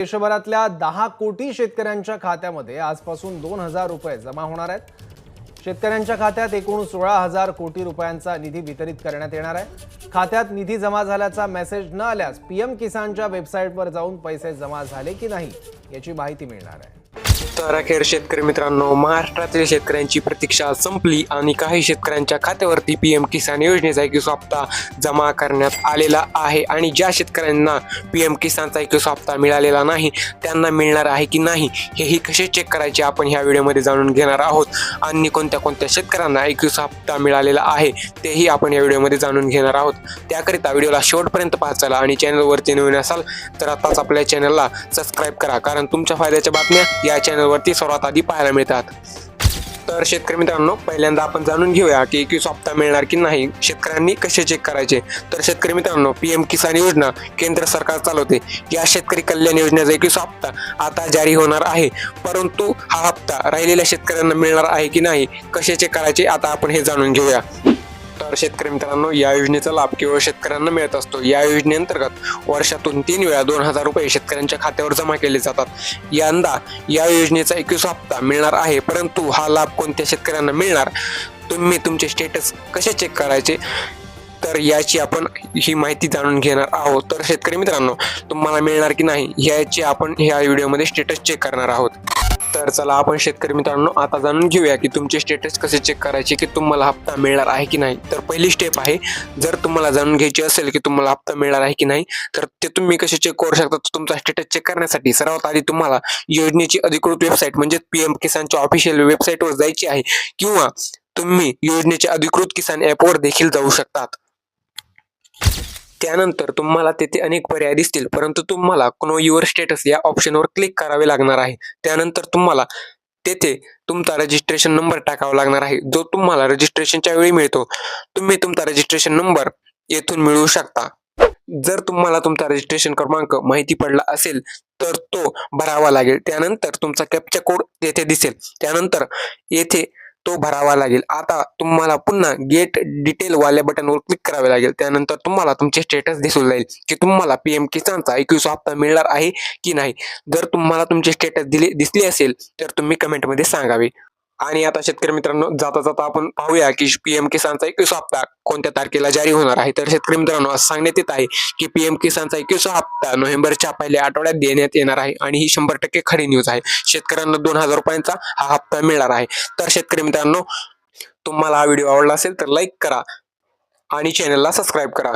देशभरातल्या दहा कोटी शेतकऱ्यांच्या खात्यामध्ये आजपासून दोन हजार रुपये जमा होणार आहेत. शेतकऱ्यांच्या खात्यात एकूण सोळा हजार कोटी रुपयांचा निधी वितरित करण्यात येणार आहे. खात्यात निधी जमा झाल्याचा मेसेज न आल्यास पीएम किसानच्या वेबसाईटवर जाऊन पैसे जमा झाले की नाही याची माहिती मिळणार आहे. तर अखेर शेतकरी मित्रांनो महाराष्ट्रातील शेतकऱ्यांची प्रतीक्षा संपली आणि काही शेतकऱ्यांच्या खात्यावरती पी एम किसान योजनेचा एक हप्ता जमा करण्यात आलेला आहे. आणि ज्या शेतकऱ्यांना पी एम किसानचा एक हप्ता मिळालेला नाही त्यांना मिळणार आहे की नाही हेही कसे चेक करायचे आपण ह्या व्हिडिओमध्ये जाणून घेणार आहोत. आणि कोणत्या कोणत्या शेतकऱ्यांना एकवीस हप्ता मिळालेला आहे तेही आपण या व्हिडिओमध्ये जाणून घेणार आहोत. त्याकरिता व्हिडिओला शेवटपर्यंत पाहचाला आणि चॅनलवरती नवीन असाल तर आताच आपल्या चॅनलला सबस्क्राईब करा. कारण तुमच्या फायद्याच्या बातम्या या चॅनलवरती सर्वात आधी पाहायला मिळतात. तर शेतकरी मित्रांनो पहिल्यांदा आपण जाणून घेऊया की एकवीस हप्ता मिळणार की नाही शेतकऱ्यांनी कसे चेक करायचे? तर शेतकरी मित्रांनो पी एम किसान योजना केंद्र सरकार चालवते. या शेतकरी कल्याण योजनेचा एकवीस हप्ता आता जारी होणार आहे. परंतु हा हप्ता राहिलेल्या शेतकऱ्यांना मिळणार आहे की नाही कसे चेक करायचे आता आपण हे जाणून घेऊया. तर शेतकरी मित्रांनो या योजनेचा लाभ केवळ शेतकऱ्यांना मिळत असतो. या योजनेअंतर्गत वर्षातून तीन वेळा दोन हजार रुपये शेतकऱ्यांच्या खात्यावर जमा केले जातात. यंदा या योजनेचा एकवीस हप्ता मिळणार आहे परंतु हा लाभ कोणत्या शेतकऱ्यांना मिळणार? तुम्ही तुमचे स्टेटस कसे चेक करायचे? तर याची आपण ही माहिती जाणून घेणार आहोत. तर शेतकरी मित्रांनो तुम्हाला मिळणार की नाही याची आपण ह्या व्हिडिओमध्ये स्टेटस चेक करणार आहोत. तर चला आपण शेतकरी मित्रांनो आता जाणून घेऊया की तुमचे स्टेटस कसे चेक करायचे की तुम्हाला हप्ता मिळणार आहे की नाही. तर पहिली स्टेप आहे जर तुम्हाला जाणून घ्यायची असेल की तुम्हाला हप्ता मिळणार आहे की नाही तर ते तुम्ही कसे चेक करू शकता? तुमचा स्टेटस चेक करण्यासाठी सर्वात आधी तुम्हाला योजनेची अधिकृत वेबसाईट म्हणजे पी एम किसानच्या ऑफिशियल वेबसाईटवर जायची आहे किंवा तुम्ही योजनेच्या अधिकृत किसान ॲपवर देखील जाऊ शकतात. त्यानंतर तुम्हाला तेथे अनेक पर्याय दिसतील. परंतु तुम्हाला नो युअर स्टेटस या ऑप्शनवर क्लिक करावे लागणार आहे. त्यानंतर तुम्हाला तेथे तुमचा रजिस्ट्रेशन नंबर टाकावा लागणार आहे. जो तुम्हाला रजिस्ट्रेशनच्या वेळी मिळतो तुम्ही तुमचा रजिस्ट्रेशन नंबर येथून मिळवू शकता. जर तुम्हाला तुमचा रजिस्ट्रेशन क्रमांक माहिती पडला असेल तर तो भरावा लागेल. त्यानंतर तुमचा कॅपचा कोड येथे दिसेल. त्यानंतर येथे तो भरावा लागेल. आता तुम्हाला पुन्हा गेट डिटेल वाल्या बटनवर क्लिक करावे लागेल. त्यानंतर तुम्हाला तुमचे स्टेटस दिसून जाईल की तुम्हाला पीएम किसानचा एकवीस हप्ता मिळणार आहे की नाही. जर तुम्हाला तुमचे स्टेटस दिले दिसले असेल तर तुम्ही कमेंटमध्ये सांगावे. आणि आता शेतकरी मित्रांनो जाता जाता आपण पाहूया की पी एम किसानचा एकवीस हप्ता कोणत्या तारखेला जारी होणार आहे? तर शेतकरी मित्रांनो असं सांगण्यात येत आहे की पी एम किसानचा एकवीस हप्ता नोव्हेंबरच्या पहिल्या आठवड्यात देण्यात येणार आहे आणि ही शंभर टक्के खरी न्यूज आहे. शेतकऱ्यांना दोन हजार रुपयांचा हा हप्ता मिळणार आहे. तर शेतकरी मित्रांनो तुम्हाला हा व्हिडिओ आवडला असेल तर लाईक करा आणि चॅनलला सबस्क्राईब करा.